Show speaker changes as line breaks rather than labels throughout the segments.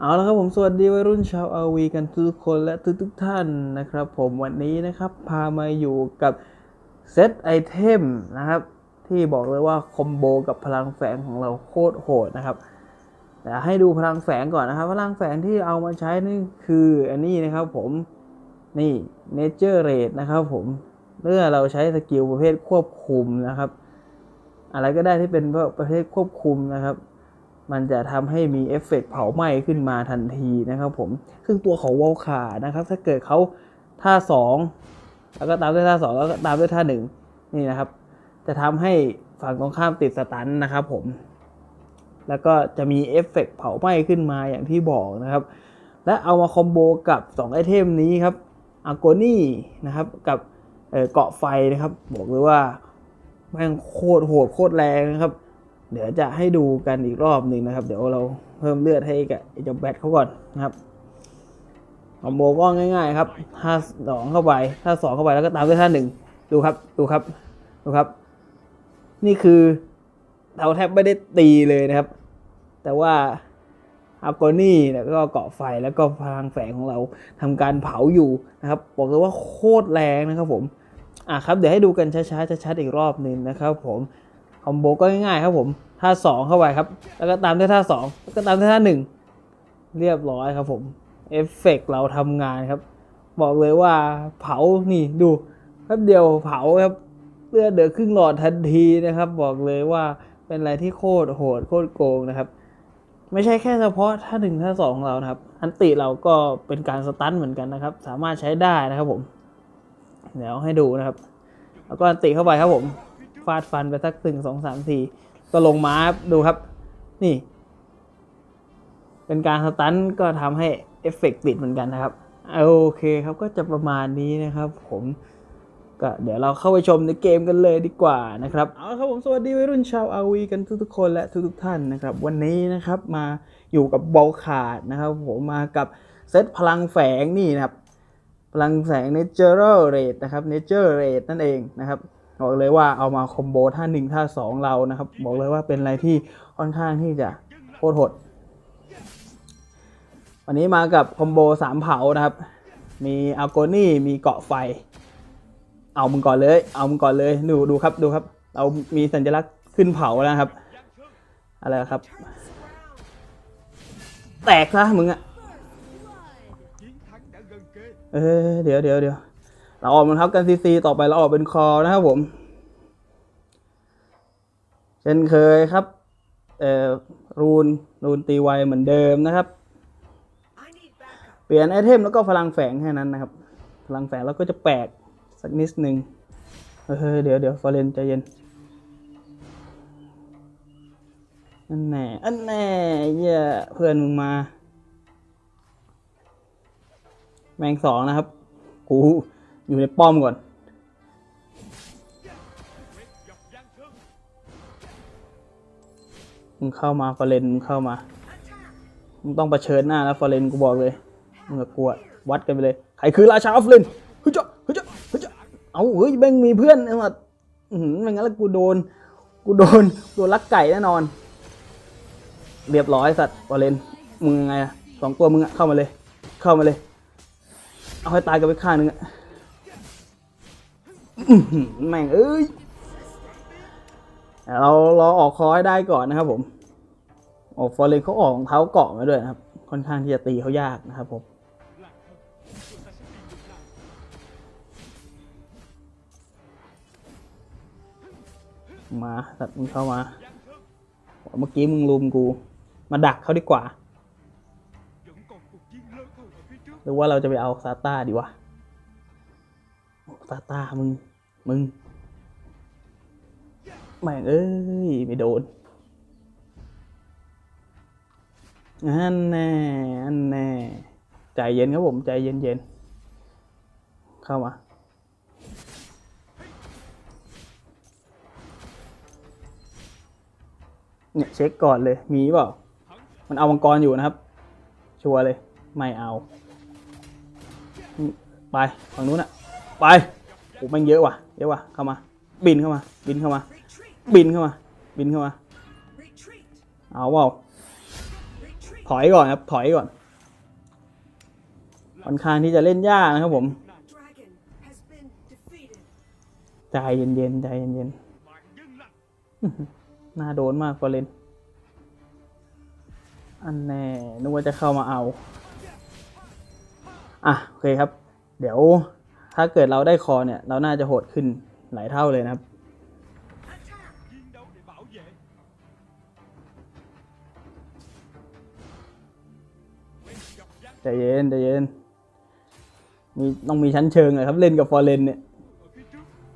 เอาละครับผมสวัสดีวัยรุ่นชาวอาวีกันทุกคนและทุกทุกๆท่านนะครับ ผมวันนี้นะครับพามาอยู่กับเซตไอเทมนะครับ ที่บอกเลยว่าคอมโบกับพลังแฝงของเราโคตรโหดนะครับแต่ให้ดูพลังแฝงก่อนนะครับ พลังแฝงที่เอามาใช้นี่คืออันนี้นะครับผมนี่ Nature Rate นะครับผมเมื่อเราใช้สกิลประเภทควบคุมนะครับ อะไรก็ได้ที่เป็นประเภทควบคุมนะครับ มันจะทำให้มีเอฟเฟกต์เผาไหม้ขึ้นมาทันทีนะครับผม ซึ่งตัวของวอลคานะครับ ถ้าเกิดเขาท่า 2 แล้วก็ตามด้วยท่า 2 แล้วก็ตามด้วยท่า 1 นี่นะครับ จะทำให้ฝั่งตรงข้ามติดสตันนะครับผม แล้วก็จะมีเอฟเฟกต์เผาไหม้ขึ้นมาอย่างที่บอกนะครับ และเอามาคอมโบกับ 2 ไอเทมนี้ครับอาโกนี่นะครับกับเอ่อเกาะไฟนะครับ บอกเลยว่าแม่งโคตรโหดโคตรแรงนะครับ เดี๋ยวจะให้ดูกันอีกรอบหนึ่งนะครับ เดี๋ยวเราเพิ่มเลือดให้กับเจ้าแบทเขาก่อนนะครับคอมโบก็ง่าย ๆ ครับถ้าสองเข้าไปถ้าสองเข้าไปแล้วก็ตามด้วยท่าหนึ่งดูครับดูครับดูครับ นี่คือเราแทบไม่ได้ตีเลยนะครับ แต่ว่าอาโกนี่แล้วก็เกาะไฟแล้วก็พลังแฝงของเราทำการเผาอยู่นะครับ บอกเลยว่าโคตรแรงนะครับผมอะครับ เดี๋ยวให้ดูกันช้าๆชัดๆอีกรอบหนึ่งนะครับผม อมโบก็ง่ายๆครับผมท่าสองเข้าไปครับ แล้วก็ตามด้วยท่าสองแล้วก็ตามด้วยท่าหนึ่งเรียบร้อยครับผมเอฟเฟกต์เราทำงานครับ บอกเลยว่าเผานี่ดูแป๊บเดียวเผาครับเลือดเดือดครึ่งหลอดทันทีนะครับ บอกเลยว่าเป็นอะไรที่โคตรโหดโคตรโกงนะครับ ไม่ใช่แค่เฉพาะท่าหนึ่งท่าสองของเรานะครับ อันติเราก็เป็นการสตันเหมือนกันนะครับ สามารถใช้ได้นะครับผม เดี๋ยวให้ดูนะครับ แล้วก็อันติเข้าไปครับผมาดฟันไปสักตึงสองสามทีก็ลงมาดูครับ นี่ เป็นการสตันก็ทำให้เอฟเฟกต์ติดเหมือนกันนะครับ โอเคครับก็จะประมาณนี้นะครับผมก็เดี๋ยวเราเข้าไปชมในเกมกันเลยดีกว่านะครับเอาครับผมสวัสดีวัยรุ่นชาวอาวีกันทุกๆคนและทุกๆท่านนะครับ วันนี้นะครับมาอยู่กับบอลขาดนะครับ ผมมากับเซตพลังแฝงนี่นะครับ พลังแสง Natural Rate นะครับ Nature Rate นั่นเองนะครับ บอกเลยว่าเอามาคอมโบท่าหนึ่งท่าสองเรานะครับ บอกเลยว่าเป็นอะไรที่ค่อนข้างที่จะโคตรโหด วันนี้มากับคอมโบสามเผานะครับ มีอัลโกนี่มีเกาะไฟ เอามึงก่อนเลย เอามึงก่อนเลยดูดูครับดูครับ เรามีสัญลักษณ์ขึ้นเผาแล้วนะครับ อะไรครับ แตกซะมึงอะเออเดี๋ยวเดี๋ยวเดี๋ยว เราออกรองเท้ากันซีซีต่อไปเราออกเป็นคอนะครับผม เช่นเคยครับ เอ่อรูนรูนตีไวเหมือนเดิมนะครับ เปลี่ยนไอเทมแล้วก็พลังแฝงแค่นั้นนะครับ พลังแฝงแล้วก็จะแปลกสักนิดหนึ่งเออเดี๋ยวเดี๋ยวฟอเรนใจเย็นอันแน่อันแน่เหี้ยเพื่อนมึงมา แมงสองนะครับกู อยู่ในป้อมก่อน มึงเข้ามาฟอเรนมึงเข้ามา มึงต้องเผชิญหน้าแล้วฟอเรนกูบอกเลย มึงกับกูวัดกันไปเลย ใครคือราชาฟอเรนเฮ้ยเจ้าเฮ้ยเจ้าเฮ้ยเจ้าเอาเฮ้ยแม่งมีเพื่อนเอามาอือหือไม่งั้นแล้วกูโดน กูโดนโดนลักไก่แน่นอน เรียบร้อยสัตว์ฟอเรนมึงยังไงอะสองตัวมึงอะเข้ามาเลย เข้ามาเลย เอาให้ตายกันไปข้างหนึงอะ แม่งเอ้ย เรารอออกคอให้ได้ก่อนนะครับผม โอ้ฟอร์เรนเขาออกเท้าเกาะมาด้วยครับ ค่อนข้างที่จะตีเขายากนะครับผมมาสัตว์มึงเข้ามา เมื่อกี้มึงลุมกู มาดักเขาดีกว่า หรือว่าเราจะไปเอาซาต้าดีวะซาต้ามึง มึง แม่งเอ้ย ไม่โดนอันแน่อันแน่ใจเย็นครับผม ใจเย็นเย็นเข้ามาเนี่ยเช็คก่อนเลย มีเปล่า มันเอามังกรอยู่นะครับ ชัวร์เลย ไม่เอา ไป ฝั่งนู้นอะไป โอ้แม่งเยอะว่ะ เยอะว่ะ เข้ามา บินเข้ามา บินเข้ามา บินเข้ามา บินเข้ามา เอาเปล่าถอยก่อนครับ ถอยก่อน ค่อนข้างที่จะเล่นยากนะครับผม ใจเย็นๆ ใจเย็นๆ น่าโดนมากฟอเรนอันแน่นึกว่าจะเข้ามาเอา อะ โอเคครับ เดี๋ยว ถ้าเกิดเราได้คอเนี่ย เราน่าจะโหดขึ้นหลายเท่าเลยนะครับ ใจเย็นใจเย็น มีต้องมีชั้นเชิงเลยครับ เล่นกับฟอร์เรนเนี่ย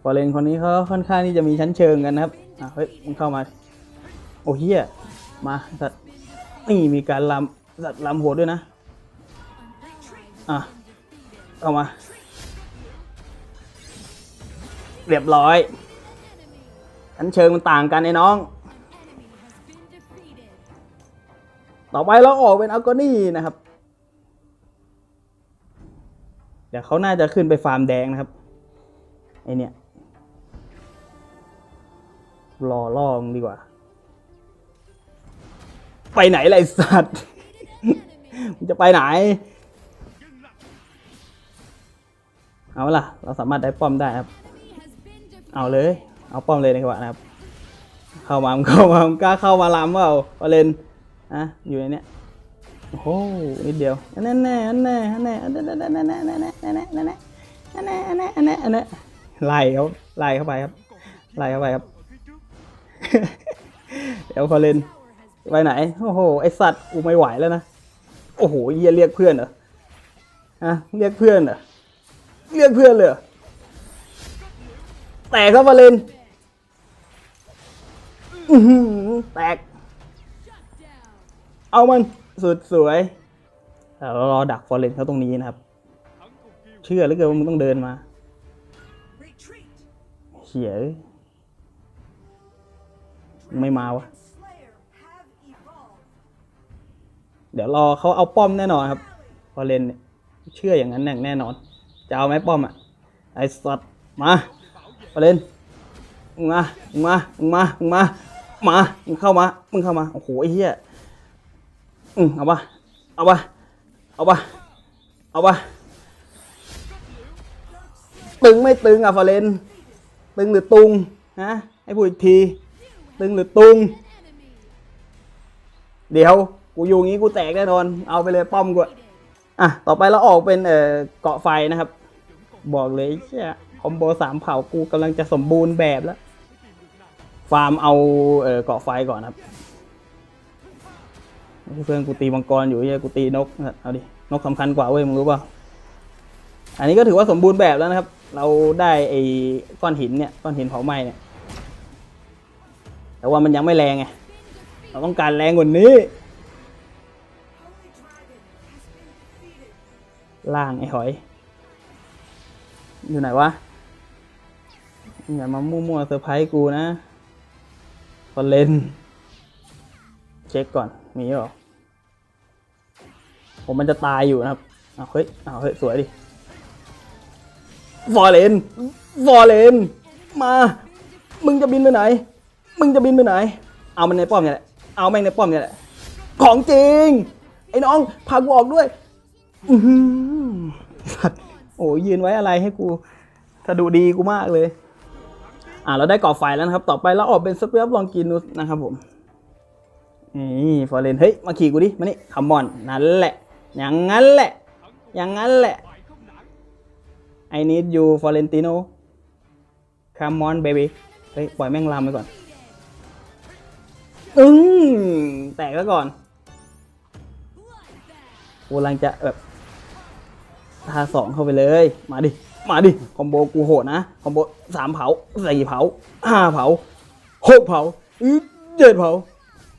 ฟอร์เรนคนนี้เขาค่อนข้างที่จะมีชั้นเชิงกันนะครับอะเฮ้ยมึงเข้ามา โอ้เฮียมาสัตว์นี่มีการลำสัตว์ลำโหดด้วยนะ อะ เข้ามา เรียบร้อยชั้นเชิงมันต่างกันไอ้น้อง ต่อไปเราออกเป็นอัลกอนี่นะครับ เดี๋ยวเขาน่าจะขึ้นไปฟาร์มแดงนะครับไอเนี่ยรอล่อมงดีกว่า ไปไหนไรสัตว์มึงจะไปไหน เอาล่ะ เราสามารถได้ป้อมได้ครับ เอาเลย เอาป้อมเลยนะครับนะเข้ามามึงเข้ามามึงกล้าเข้ามาล้ำเปล่าประเด็นอะอยู่ในเนี้ยโอ้โหนิดเดียวอันแน่อันแน่อันแน่อันแน่อันแน่อันแน่อันแน่อันแน่อันแน่อันแน่อันแน่อันแน่อันแน่ไล่เขาไล่เข้าไปครับไล่เข้าไปครับเดี๋ยวพอเล่นไปไหนโอ้โหไอสัตว์กูไม่ไหวแล้วนะโอ้โหเฮียเรียกเพื่อนเหรอฮะเรียกเพื่อนเหรอเรียกเพื่อนเลยเหรอ แตกครับพอเลนแตก เอามันสุดสวยแต่เรารอดักฟอร์เรนเขาตรงนี้นะครับ เชื่อหลือเกินว่ามึงต้องเดินมาเขียไม่มาวะ เดี๋ยวรอเขาเอาป้อมแน่นอนครับฟอร์เรนเนี่ยเชื่ออย่างนั้นแน่นอน จะเอาไหมป้อมอะ ไอ้สัตว์มา ฟอร์เรนมึงมามึงมามึงมามึงมามามึงเข้ามามึงเข้ามาโอ้โหไอ้เหี้ยอืมเอาปะเอาปะเอาปะเอาปะตึงไม่ตึงอะฟอร์เรนตึงหรือตุงฮะให้พูดอีกที ตึงหรือตุง เดี๋ยวกูอยู่งี้กูแตกแน่นอน เอาไปเลยป้อมกูอะอะต่อไปเราออกเป็นเอ่อเกาะไฟนะครับ บอกเลยเชี่ย คอมโบสามเผ่ากูกำลังจะสมบูรณ์แบบแล้ว ฟาร์มเอาเออเกาะไฟก่อนครับ เพื่อนกูตีมังกรอยู่เยกูตีนก เอาดิ นกสำคัญกว่าเว้ยมึงรู้ป่ะอันนี้ก็ถือว่าสมบูรณ์แบบแล้วนะครับ เราได้ไอ้ก้อนหินเนี่ยก้อนหินเผาไหม้เนี่ย แต่ว่ามันยังไม่แรงไง เราต้องการแรงกว่านี้ ล่างไอ้หอย อยู่ไหนวะ อย่ามามั่วๆเซอร์ไพรส์กูนะฟอลเลนเช็คก่อน มีหรอ ผมมันจะตายอยู่นะครับอ้าเฮ้ยเอาเฮ้ย สวยดิฟอร์เรนฟอร์เรนมา มึงจะบินไปไหน มึงจะบินไปไหน เอามันในป้อมเนี่ยแหละ เอาแม่งในป้อมเนี่ยแหละ ของจริง ไอ้น้อง พากูออกด้วย อือหือสัตว์โอ้ยยืนไว้อะไรให้กู ถ้าดูดีกูมากเลย อ่าเราได้ก่อไฟแล้วนะครับ ต่อไปเราออกเป็นสเปียร์ลองกินุสนะครับผมนี่ฟอร์เรนเฮ้ยมาขี่กูดิมานี่คัมมอนนั่นแหละ อย่างนั้นแหละ อย่างนั้นแหละ
bại không nản
I need you Florentino Come on baby เฮ้ยปล่อยแม่งลามไปก่อนอึ้งแตกแล้วก่อนกูกำลังจะแบบทาสองเข้าไปเลย มาดิ มาดิ คอมโบกูโหดนะ คอมโบสามเผาสี่เผาห้าเผาหกเผาอือเจ็ดเผา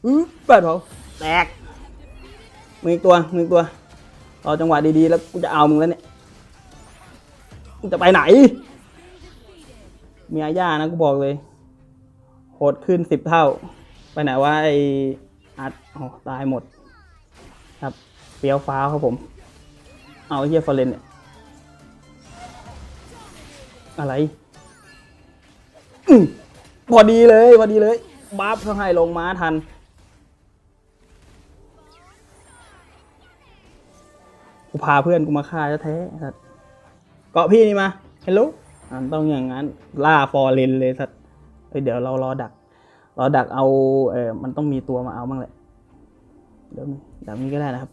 อือแปดเผาแตกมึงอีกตัวมึงอีกตัวรอจังหวะดีๆ แล้วกูจะเอามึงแล้วเนี่ยมึงจะไปไหน มีอาญานะกูบอกเลย โหดขึ้นสิบเท่า ไปไหนว่าไออัดอ๋อตายหมด ครับเปียวฟ้าครับผม เอาไอ้เฮียฟอร์เรนเนี่ย อะไรอืมพอดีเลยพอดีเลยบัฟเขาให้ลงม้าทัน กูพาเพื่อนกูมาฆ่าแท้สัตว์เกาะพี่นี่มาเฮลโลอ่านต้องอย่างนั้นล่าฟอร์เรนเลยสัตว์เอ้ยเดี๋ยวเรารอดักรอดักเอาเออมันต้องมีตัวมาเอาบ้างแหละเดี๋ยวดักนี้ก็ได้นะครับ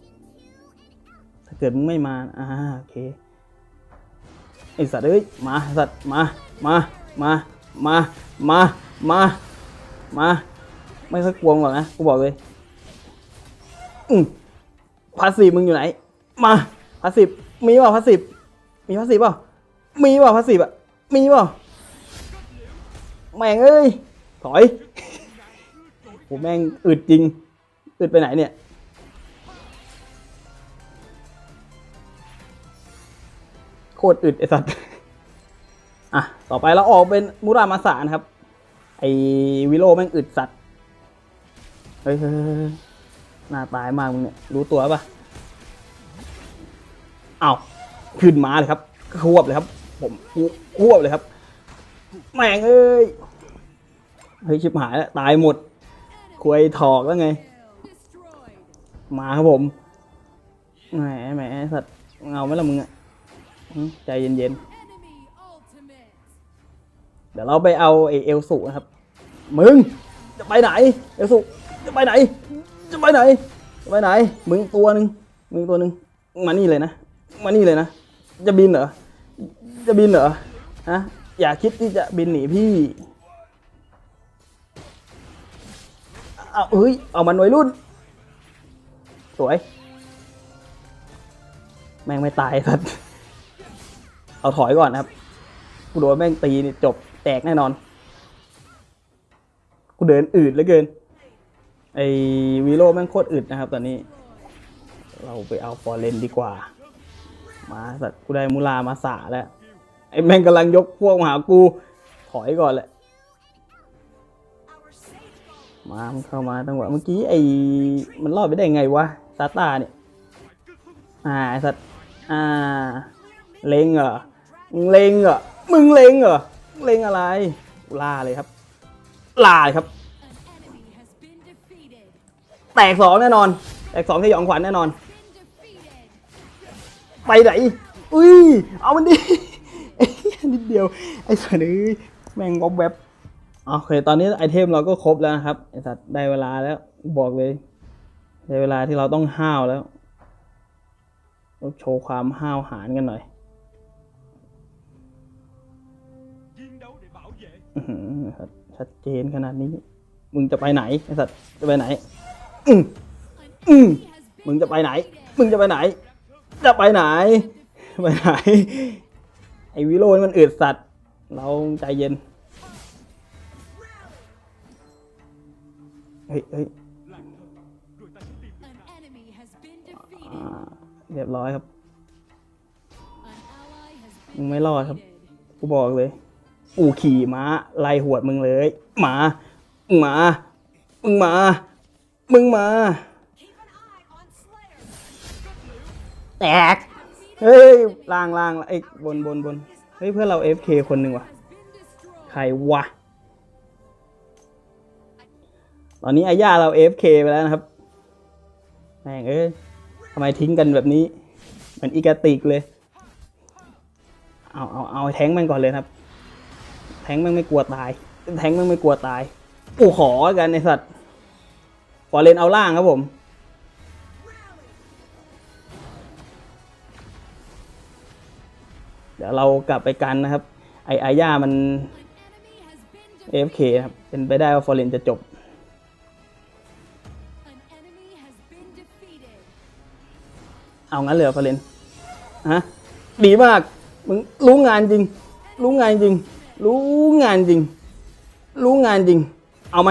ถ้าเกิดมึงไม่มาอ่าโอเค อสัตว์เอ้ยมาสัตว์มามามามามามามาไม่ค่อยกลัวงหรอกนะกูบอกเลยอืมพาสีมึงอยู่ไหน มาพาสีมีเปล่าพาสีมีพาสีเปล่ามีเปล่าพาสีอะมีเปล่าแม่งเอ้ยถอยโหแม่งอึดจริงอึดไปไหนเนี่ย โคตรอึดไอสัตว์อะ ต่อไปเราออกเป็นมุรามาสานะครับ ไอวิโลแม่งอึดสัตว์เฮ้ยเฮ้ยเฮ้ยเฮ้ยหน้าตายมากมึงเนี่ย รู้ตัวปะเอาขึ้นมาเลยครับควบเลยครับ ผมควบเลยครับ แม่งเอ้ย เฮ้ย ชิบหายแล้ว ตายหมด ควยถอกแล้วไง มาครับผม แหมแหมสัตว์เงาไหมล่ะมึงอะ ใจเย็นๆ เดี๋ยวเราไปเอาไอเอลสุนะครับ มึง จะไปไหน เอลสุ จะไปไหน จะไปไหน จะไปไหน มึงตัวหนึ่งมึงตัวหนึ่งมานี่เลยนะ มานี่เลยนะ จะบินเหรอ จะบินเหรอ ฮะ อย่าคิดที่จะบินหนีพี่เอาเฮ้ย เอามันไวัยรุ่น สวย แม่งไม่ตายสัตว์ เอาถอยก่อนนะครับ กูโดนแม่งตีนี่จบแตกแน่นอน กูเดินอืดเหลือเกิน ไอวีโร่แม่งโคตรอึดนะครับ ตอนนี้ เราไปเอาฟอร์เรนดีกว่า มาสัตว์กูได้มูลามาสาแล้ว ไอแม่งกำลังยกพวกมาหากู ถอยก่อนแหละ มามันเข้ามาจังหวะเมื่อกี้ไอมันรอดไปได้ไงวะซาตาเนี่ย อ่าสัตว์ อ่า เลงเหรอมึงเลงเหรอมึงเลงเหรอเลงอะไรล่าเลยครับล่าเลยครับ แตกสองแน่นอน แตกสองที่ยองขวัญแน่นอน ไปไหนอุ้ยเอามันดินิดเดียว ไอ้สัตว์เอ้แม่งบ๊อบแวบโอเค ตอนนี้ไอเทมเราก็ครบแล้วนะครับ ไอสัตว์ได้เวลาแล้วบอกเลยได้เวลาที่เราต้องห้าวแล้วต้องโชว์ความห้าวหาญกันหน่อย ชัดเจนขนาดนี้ มึงจะไปไหนไอสัตว์จะไปไหน อืมอืมมึงจะไปไหน มึงจะไปไหน จะไปไหน ไปไหน ไอวิโรจน์มันอึดสัตว์ เราใจเย็น เฮ้ยเฮ้ยเรียบร้อยครับ มึงไม่รอดครับ กูบอกเลย อูขี่ม้าไล่หวดมึงเลย หมามึงมา มึงมา มึงมาแตกเฮ้ยล่างล่างไอ้บนบนบนเฮ้ยเพื่อนเรา FK คนหนึ่งว่ะ ใครวะ ตอนนี้อาญาเรา FK ไปแล้วนะครับแม่งเอ้ยทำไมทิ้งกันแบบนี้ เหมือนอีกาติกเลย เอาเอาเอาแทงม่งก่อนเลยครับ งก์แม่งไม่กลัวตาย แทงแม่งไม่กลัวตายอูขอกันไอสัตว์ฟอเรนเอาล่างครับผมเดี๋ยวเรากลับไปกันนะครับ ไออาญามัน
An enemy has been
AFK นะครับ เป็นไปได้ว่าฟอร์เรนจะจบ เอางั้นเลยเหรอฟอร์เรนฮะ ดีมาก มึงรู้งานจริง รู้งานจริง รู้งานจริง รู้งานจริง เอาไหม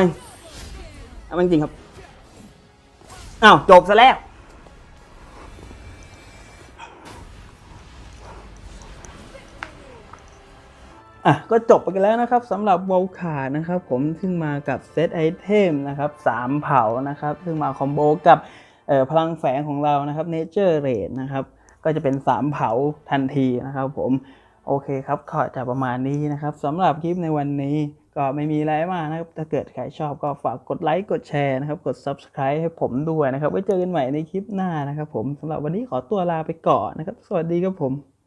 เอามันจริงครับอ้าวจบซะแล้วอะก็จบไปกันแล้วนะครับสำหรับวอลขานะครับผมซึ่งมากับเซตไอเทมนะครับสามเผานะครับ ซึ่งมาคอมโบกับพลังแฝงของเรานะครับเนเจอร์เรทนะครับก็จะเป็นสามเผาทันทีนะครับผม โอเคครับขอจะประมาณนี้นะครับสำหรับคลิปในวันนี้ก็ก็ไม่มีอะไรมากนะครับ ถ้าเกิดใครชอบก็ฝากกดไลค์กดแชร์นะครับ กด Subscribe ให้ผมด้วยนะครับ ไว้เจอกันใหม่ในคลิปหน้านะครับผมสำหรับวันนี้ขอตัวลาไปก่อนนะครับ สวัสดีครับผม